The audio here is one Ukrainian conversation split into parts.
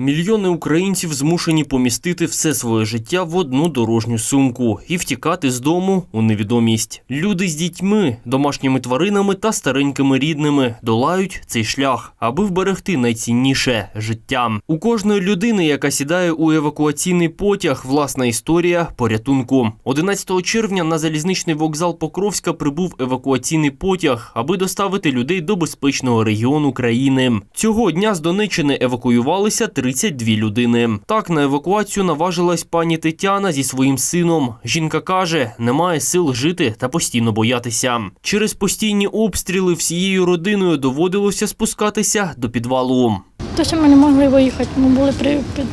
Мільйони українців змушені помістити все своє життя в одну дорожню сумку і втікати з дому у невідомість. Люди з дітьми, домашніми тваринами та старенькими рідними долають цей шлях, аби вберегти найцінніше життя. У кожної людини, яка сідає у евакуаційний потяг, власна історія порятунку. 11 червня на залізничний вокзал Покровська прибув евакуаційний потяг, аби доставити людей до безпечного регіону країни. Цього дня з Донеччини евакуювалися 32 людини. Так на евакуацію наважилась пані Тетяна зі своїм сином. Жінка каже, немає сил жити та постійно боятися. Через постійні обстріли всією родиною доводилося спускатися до підвалу. То, що ми не могли виїхати, ми були при під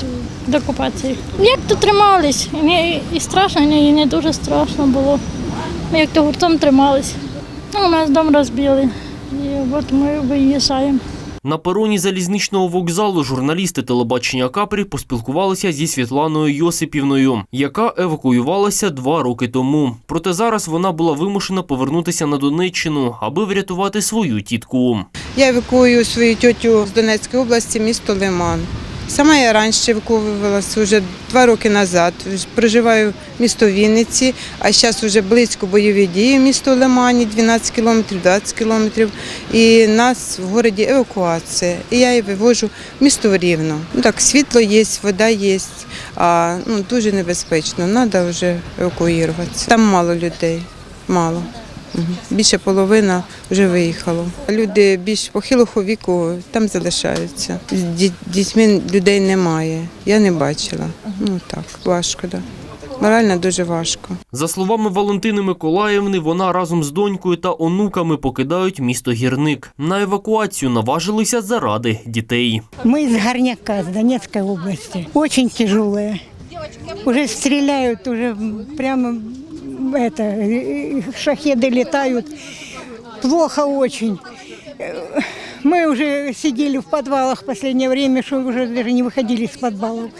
до окупації. Як то тримались? І, не, і страшно, і не, і не дуже страшно було. Ми як то гуртом тримались. Ну, у нас дом розбили. І от ми виїжджаємо. На пероні залізничного вокзалу журналісти телебачення Капрі поспілкувалися зі Світланою Йосипівною, яка евакуювалася два роки тому. Проте зараз вона була вимушена повернутися на Донеччину, аби врятувати свою тітку. Я евакуюю свою тітю з Донецької області, місто Лиман. Сама я раніше евакуювалася вже два роки назад. Проживаю місто Вінниці, а зараз вже близько бойові дії місто Лимані, 12 кілометрів, 20 кілометрів. І нас в городі евакуація. І я її вивожу в місто Рівно. Ну так, світло є, вода є, а ну, дуже небезпечно. Треба вже евакуюватися. Там мало людей, мало. Більше половина вже виїхало. Люди більш похилого віку там залишаються. З ді- дітьми людей немає. Я не бачила. Ну так, важко, да. Морально дуже важко. За словами Валентини Миколаївни, вона разом з донькою та онуками покидають місто Гірник. На евакуацію наважилися заради дітей. Мы из Горняка, с Донецкой области. Очень тяжелые. Уже стреляют, уже прямо это, шахеды летают. Плохо очень. Мы уже сидели в подвалах в последнее время, что уже даже не выходили из подвалов.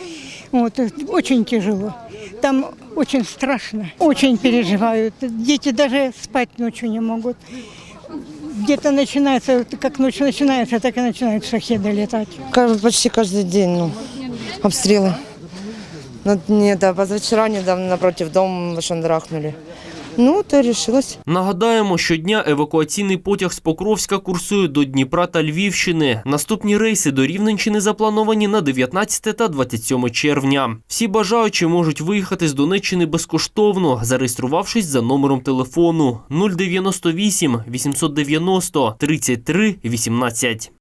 Вот, очень тяжело. Там очень страшно, очень переживают. Дети даже спать ночью не могут. Где-то начинается, как ночь начинается, так и начинают шахеды летать. Каждый- Почти каждый день ну, обстрелы. Ну, не, да, позавчера недавно напротив дома шандрахнули. Ну, то решилась. Нагадаємо, щодня евакуаційний потяг з Покровська курсує до Дніпра та Львівщини. Наступні рейси до Рівненщини заплановані на 19 та 27 червня. Всі бажаючі можуть виїхати з Донеччини безкоштовно, зареєструвавшись за номером телефону 098 890 33 18.